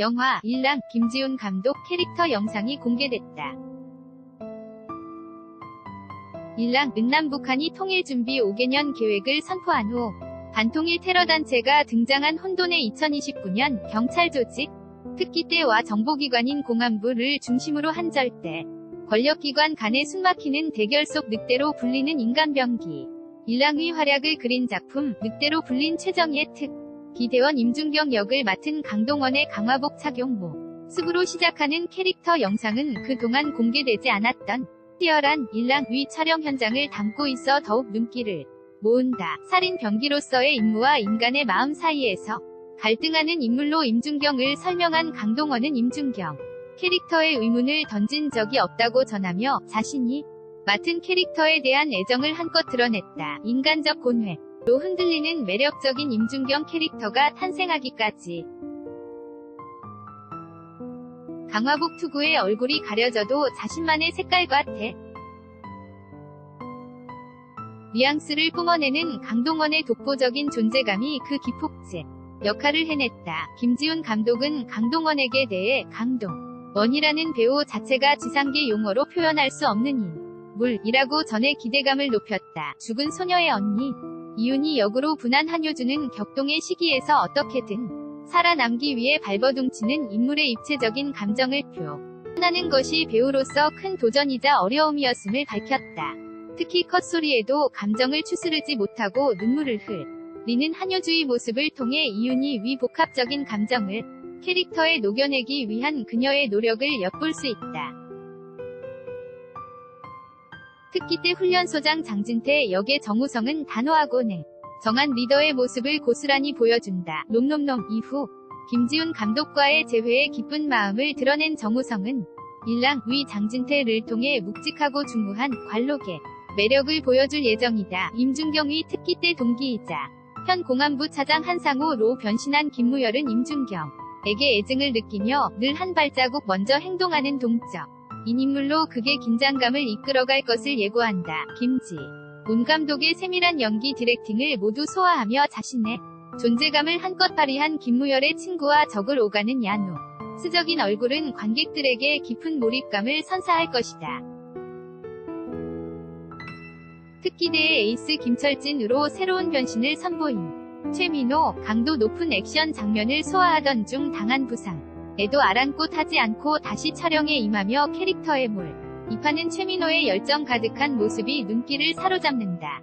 영화 일랑 김지훈 감독 캐릭터 영상이 공개됐다. 일랑 은남 북한이 통일 준비 5개년 계획을 선포한 후 반통일 테러 단체가 등장한 혼돈의 2029년 경찰 조직, 특기 때와 정보기관인 공안부를 중심으로 한 절대 권력기관 간의 숨막히는 대결 속 늑대로 불리는 인간병기. 일랑의 활약을 그린 작품 늑대로 불린 최정예 특. 기대원 임준경 역을 맡은 강동원의 강화복 착용모. 습으로 시작하는 캐릭터 영상은 그동안 공개되지 않았던 치열한 일랑 위 촬영 현장을 담고 있어 더욱 눈길을 모은다. 살인 병기로서의 임무와 인간의 마음 사이에서 갈등하는 인물로 임준경을 설명한 강동원은 임준경 캐릭터의 의문을 던진 적이 없다고 전하며 자신이 맡은 캐릭터에 대한 애정을 한껏 드러냈다. 인간적 고뇌로 흔들리는 매력적인 임준경 캐릭터가 탄생하기까지 강화복 투구의 얼굴이 가려져도 자신만의 색깔과 태 뉘앙스를 뿜어내는 강동원의 독보적인 존재감이 그 기폭제 역할을 해냈다. 김지훈 감독은 강동원에게 대해 강동 원이라는 배우 자체가 지상계 용어로 표현할 수 없는 인물이라고 전에 기대감을 높였다. 죽은 소녀의 언니 이윤희 역으로 분한 한효주는 격동의 시기에서 어떻게든 살아남기 위해 발버둥치는 인물의 입체적인 감정을 표현하는 것이 배우로서 큰 도전이자 어려움이었음을 밝혔다. 특히 컷소리에도 감정을 추스르지 못하고 눈물을 흘리는 한효주의 모습을 통해 이윤희 위 복합적인 감정을 캐릭터에 녹여내기 위한 그녀의 노력을 엿볼 수 있다. 특기 때 훈련소장 장진태 역의 정우성은 단호하고 냉 정한 리더의 모습을 고스란히 보여준다. 놈놈놈 이후 김지훈 감독과의 재회에 기쁜 마음을 드러낸 정우성은 일랑 위 장진태를 통해 묵직하고 중후한 관록의 매력을 보여줄 예정이다. 임준경의 특기 때 동기이자 현 공안부 차장 한상호로 변신한 김무열은 임준경에게 애증을 느끼며 늘 한 발자국 먼저 행동하는 동적 인 인물로 극의 긴장감을 이끌어갈 것을 예고한다. 김지 문 감독의 세밀한 연기 디렉팅을 모두 소화하며 자신의 존재감을 한껏 발휘한 김무열의 친구와 적을 오가는 야노. 스적인 얼굴은 관객들에게 깊은 몰입감을 선사할 것이다. 특기대의 에이스 김철진으로 새로운 변신을 선보인 최민호, 강도 높은 액션 장면을 소화하던 중 당한 부상. 에도 아랑곳 하지 않고 다시 촬영에 임하며 캐릭터의 몰. 입하는 최민호의 열정 가득한 모습이 눈길을 사로잡는다.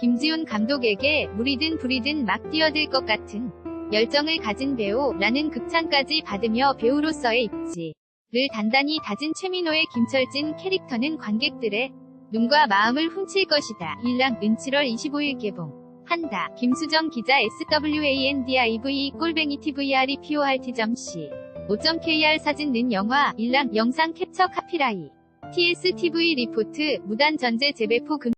김지훈 감독에게 물이든 불이든 막 뛰어들 것 같은 열정을 가진 배우라는 극찬까지 받으며 배우로서의 입지를 단단히 다진 최민호의 김철진 캐릭터는 관객들의 눈과 마음을 훔칠 것이다. 일랑 은 7월 25일 개봉. 한다. 김수정 기자 SWANDIV 꼴뱅이 TVREPORT.C 5.KR 사진 는 영화 일랑 영상 캡처 카피라이 TSTV 리포트 무단 전제 재배포 금